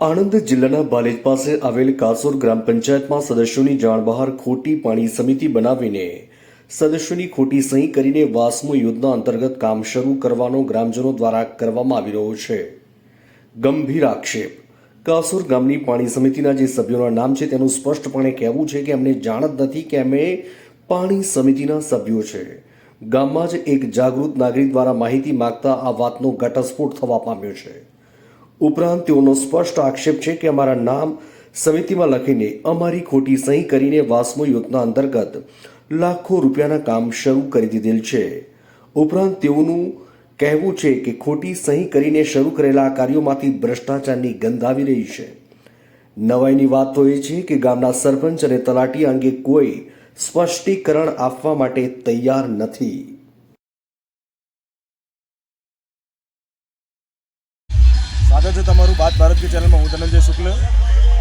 આણંદ જિલ્લાના બાલેજ પાસે આવેલ કાસોર ગ્રામ પંચાયતમાં સદસ્યોની જાણ બહાર ખોટી પાણી સમિતિ બનાવીને સદસ્યોની ખોટી સહી કરીને વાસ્મો યોજના અંતર્ગત કામ શરૂ કરવાનો ગ્રામજનો દ્વારા કરવામાં આવી રહ્યો છે. ગંભીર આક્ષેપ. કાસોર ગામની પાણી સમિતિના જે સભ્યોના નામ છે તેનું સ્પષ્ટપણે કહેવું છે કે અમને જાણ જ નથી કે અમે પાણી સમિતિના સભ્યો છે. ગામમાં જ એક જાગૃત નાગરિક દ્વારા માહિતી માંગતા આ વાતનો ઘટસ્ફોટ થવા પામ્યો છે. ઉપરાંત તેઓનો સ્પષ્ટ આક્ષેપ છે કે અમારા નામ સમિતિમાં લખીને અમારી ખોટી સહી કરીને વાસ્મો યોજના અંતર્ગત લાખો રૂપિયાના કામ શરૂ કરી દીધેલ છે. ઉપરાંત તેઓનું કહેવું છે કે ખોટી સહી કરીને શરૂ કરેલા આ કાર્યોમાંથી ભ્રષ્ટાચારની ગંધ આવી રહી છે. નવાઈની વાત તો એ છે કે ગામના સરપંચ અને તલાટી અંગે કોઈ સ્પષ્ટીકરણ આપવા માટે તૈયાર નથી. સ્વાગત છે તમારું બાદ ભારત કી ચેનલમાં. હું ધનંજય શુક્લ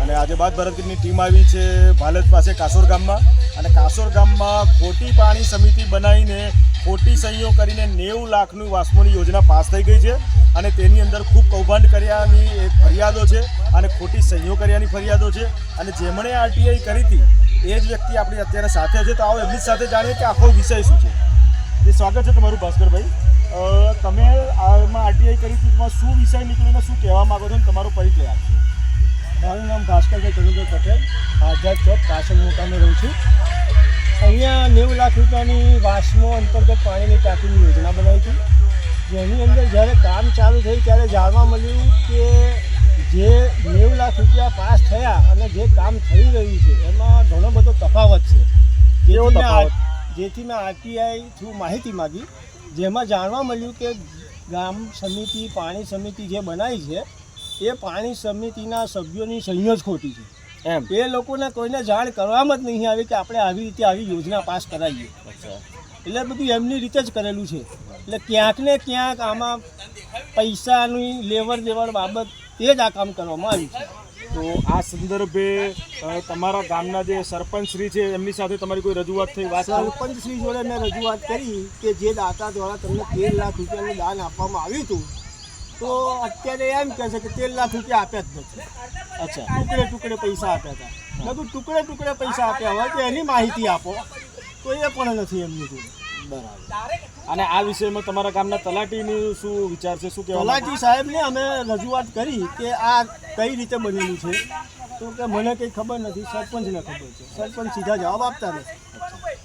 અને આજે બાદ ભારત કીની ટીમ આવી છે ભાલજ પાસે કાસોર ગામમાં. અને કાસોર ગામમાં ખોટી પાણી સમિતિ બનાવીને ખોટી સહીઓ કરીને નેવું લાખની વાસ્મોની યોજના પાસ થઈ ગઈ છે. અને તેની અંદર ખૂબ કૌભાંડ કર્યાની એક ફરિયાદો છે અને ખોટી સહીઓ કર્યાની ફરિયાદો છે. અને જેમણે આરટીઆઈ કરી હતી, એ જ વ્યક્તિ આપણી અત્યારે સાથે છે. તો આવો એમની સાથે જાણીએ કે આખો વિષય શું છે. એ સ્વાગત છે તમારું ભાસ્કરભાઈ. તમે આમાં આરટીઆઈ કરી હતી શું વિષય નીકળીને શું કહેવા માંગો છો અને તમારો પરિચય આપશો. મારું નામ ભાસ્કરભાઈ કનુભાઈ પટેલ આઝાદ ચોક કાસલ મુકામે રહું છું. અહીંયા નેવું લાખ રૂપિયાની વાસમો અંતર્ગત પાણીની ટાંકીની યોજના બનાવી છે જેની અંદર જ્યારે કામ ચાલુ થયું ત્યારે જાણવા મળ્યું કે જે નેવું લાખ રૂપિયા પાસ થયા અને જે કામ થઈ રહ્યું છે એમાં ઘણો બધો તફાવત છે. જેથી મેં જેથી મેં આરટીઆઈ થ્રુ માહિતી માગી. જેમાં જાણવા મળ્યું કે ગામ સમિતિ પાણી સમિતિ જે બનાવી છે એ પાણી સમિતિના સભ્યોની સંયોજ જ ખોટી છે. એમ. એ લોકોને કોઈને જાણ કરવામાં જ નહીં આવી કે આપણે આવી રીતે આવી યોજના પાસ કરાવીએ. એટલે બધું એમની રીતે જ કરેલું છે. એટલે ક્યાંક ને ક્યાંક આમાં પૈસાની લેવડ દેવડ બાબત એ જ આ કામ કરવામાં આવ્યું છે. તો આ સંદર્ભે તમારા ગામના જે સરપંચ શ્રી છે એમની સાથે તમારી કોઈ રજૂઆત થઈ વાત સરપંચશ્રી સરપંચ શ્રી જોડે મેં રજૂઆત કરી કે જે દાતા દ્વારા તમને તેર લાખ રૂપિયાનું દાન આપવામાં આવ્યું હતું તો અત્યારે એમ કહે છે કે તેર લાખ રૂપિયા આપ્યા જ નથી. અચ્છા. ટુકડે ટુકડે પૈસા આપ્યા હતા. મેં ટુકડે ટુકડે પૈસા આપ્યા હોય તો એની માહિતી આપો. તો એ પણ નથી એમની જોડે. બરાબર. અને આ વિષયમાં તમારા ગામના તલાટીની શું વિચાર છે? શું કહેવા તલાટી સાહેબને અમે રજૂઆત કરી કે આ કઈ રીતે બનેલું છે. તો કે મને કંઈ ખબર નથી સરપંચને ખબર છે. સરપંચ સીધા જવાબ આપતા નથી.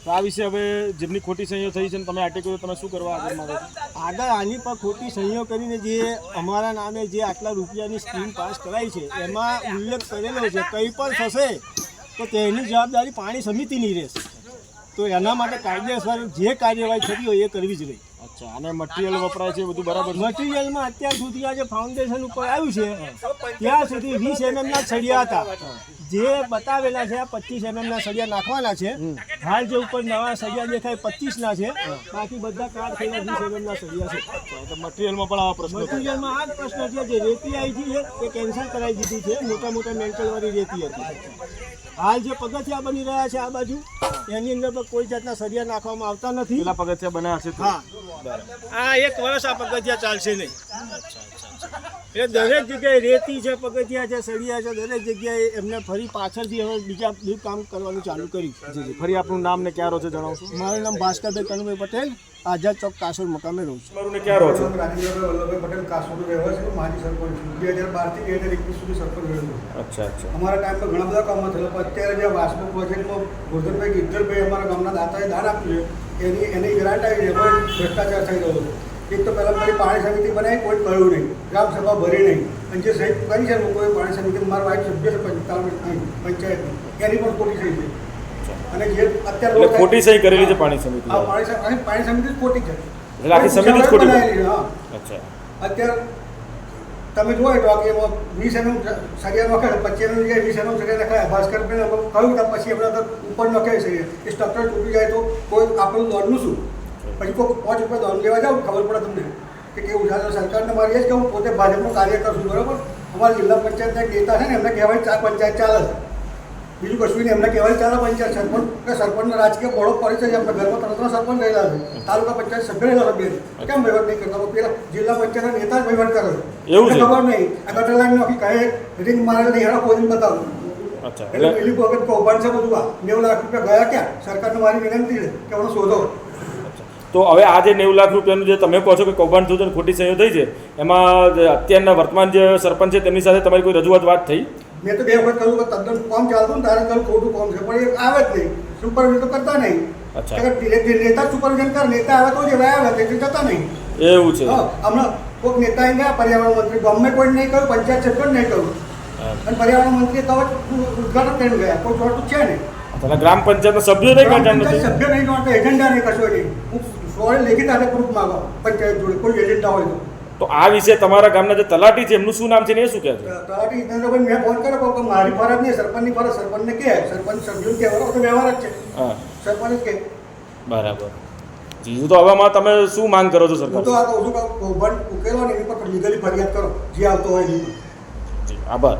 તો આ વિશે હવે જેમની ખોટી સહીઓ થઈ છે ને તમે આર્ટિકલ તમે શું કરવા આગળ માંગો આગળ આની પર ખોટી સહીઓ કરીને જે અમારા નામે જે આટલા રૂપિયાની સ્કીમ પાસ કરાઈ છે એમાં ઉલ્લેખ કરેલો છે કંઈ પણ થશે તો તેની જવાબદારી પાણી સમિતિની રહેશે. તો એના માટે કાયદેસર જે કાર્યવાહી થતી હોય એ કરવી જ રહી અચ્છા અને મટીરિયલ વપરાય છે બધું બરાબર છે? મટીરિયલમાં અત્યાર સુધી આ જે ફાઉન્ડેશન ઉપર આવ્યું છે. ત્યાં સુધી વીસ એમએમના સળિયા હતા. જે બતાવેલા છે આ પચીસ એમએમના સળિયા નાખવાના છે. હાલ જે ઉપર નવા સળિયા દેખાય પચીસના છે. બાકી બધા કાર થયેલા વીસ એમએમના સળિયા છે. અચ્છા, તો મટીરિયલમાં પણ આવા પ્રશ્ન. મટીરિયલમાં આ જ પ્રશ્ન છે. જે રેતી આવી છે એ કેન્સલ કરાવી દીધી છે. મોટા મોટા મેન્ટલ વાળી રેતી હતી. હાલ જે પગથિયા બની રહ્યા છે આ બાજુ એની અંદર પણ કોઈ જાતના સળિયા નાખવામાં આવતા નથી. પગથિયા બન્યા છે હા. આ એક વર્ષ આ પગથિયા ચાલશે નહીં. એ દરેક જગ્યાએ રેતી છે પગથિયા છે સળિયા છે દરેક જગ્યાએ એમને ફરી પાછળથી હવે બીજા બધું કામ કરવાનું ચાલુ કર્યું જી જી. ફરી આપનું નામ ને ક્યાં રહો છો જણાવશો? મારું નામ ભાસ્કરભાઈ કનુભાઈ પટેલ આઝાદ ચોક કાસોર મકામે રહું છું. મારું ને ક્યાં રહો છો? વલ્લભભાઈ પટેલ કાસોડ રહેવાસી છું માજી સરપંચ બે હજાર બારથી બે હજાર એકવીસ સુધી સરપંચ રહ્યો અચ્છા અચ્છા. અમારા ટાઈમ પર ઘણા બધા કામો થયેલા પણ અત્યારે જે વાસ્મો પ્રોજેક્ટમાં ગોરધનભાઈ ગિદ્ધરભાઈ અમારા ગામના દાતાએ દાન આપ્યું છે. એની એની ગ્રાન્ટ આવી છે પણ ભ્રષ્ટાચાર થઈ રહ્યો છે એક તો પહેલાં મારી પાણી સમિતિ બનાવી કોઈ કહ્યું નહીં. ગ્રામ સભા ભરી નહીં. અને જે સહી કરી છે લોકોએ પાણી સમિતિ મારા વાઇફ સભ્ય છે પંચાયત એની પણ ખોટી સહી છે. અને જે અત્યારે ખોટી સહી કરેલી છે પાણી સમિતિ પાણી પાણી સમિતિ ખોટી છે. એટલે આખી સમિતિ જ ખોટી અચ્છા. અત્યારે તમે જુઓ તો કે એમાં વીસ એમ સરિયા નખાય પચીસ એમ જગ્યાએ વીસ એમ સરિયા નખાય. ભાસ્કર કહ્યું પછી એમના ઉપર નખાય છે એ સ્ટ્રક્ચર તૂટી જાય તો કોઈ આપણું દોડનું શું? પછી કોઈ પાંચ રૂપિયા દોડ લેવા જાવ ખબર પડે તમને કે કેવું છે? સરકારને મારી એ જ કે હું પોતે ભાજપનો કાર્યકર છું બરાબર? અમારા જિલ્લા પંચાયતના નેતા છે ને એમને કહેવાય ચાર પંચાયત ચાલે છે. બીજું કશું નહીં એમને કહેવાય ચાલે પંચાયત. સરપંચ કે સરપંચનો રાજકીય બળો પરિચય છે એમના ઘરમાં ત્રણ ત્રણ સરપંચ રહેલા છે તાલુકા પંચાયત સભ્ય રહેલા બે. કેમ વહીવટ નહીં કરતા? પેલા જિલ્લા પંચાયતના નેતા જ વહીવટ કરે છે. એવું ખબર નહીં. આ ગટર લાઈન નોખી કહે રીંગ મારેલ નહીં એના કોઈ બતાવું. એટલે પેલી વખત કૌભાંડ છે બધું આ. નેવું લાખ રૂપિયા ગયા ક્યાં? સરકારને મારી વિનંતી છે કે હું શોધો. તો હવે આ જે નેવું લાખ રૂપિયાનું જે તમે કહો છો કે કૌભાંડ થયું અને ખોટી સહીઓ થઈ છે એમાં અત્યારના વર્તમાન જે સરપંચ છે તેમની સાથે તમારી કોઈ રજૂઆત વાત થઈ? મેં તો બે વખત કહ્યું કે તદ્દન કોમ ચાલતું ને તારે કહ્યું ખોટું કોમ છે પણ એ આવે જ નહીં. સુપરવિઝન તો કરતા નહીં. અચ્છા. નેતા સુપરવિઝન કરે નેતા આવે તો જ એવા આવે તેથી જતા નહીં. એવું છે. હમણાં કોઈક નેતા ગયા પર્યાવરણ મંત્રી ગમે કોઈ નહીં કહ્યું પંચાયત સભ્ય નહીં કહ્યું. અને પર્યાવરણ મંત્રીએ તો ઉદઘાટન કરીને ગયા. કોઈ ચોટું છે નહીં. એટલે ગ્રામ પંચાયતના સભ્યો નહીં કરતા નથી સભ્ય નહીં જોડતો એજન્ડા નહીં કશો નહીં હું સોળે લેખિત હાથે પ્રૂફ માંગો પંચાયત જોડે કોઈ એજન્ડા હોય તો. તો આ વિશે તમારા ગામના જે તલાટી છે એમનું શું નામ છે ને એ શું કહે છે? તલાટી ઇન્દ્રભાઈ મેં ફોન કર્યો કે મારી ફરજ નહીં સરપંચની ફરજ સરપંચને કહે સરપંચ સભ્યો કે તો વ્યવહાર જ છે. હા. સરપંચ કે બરાબર. જીજુ તો હવામાં તમે શું માંગ કરો છો સરપંચ તો આ તો કે ઉકેલો ને એની પર લીગલી ફરિયાદ કરો જે આવતો હોય આભાર.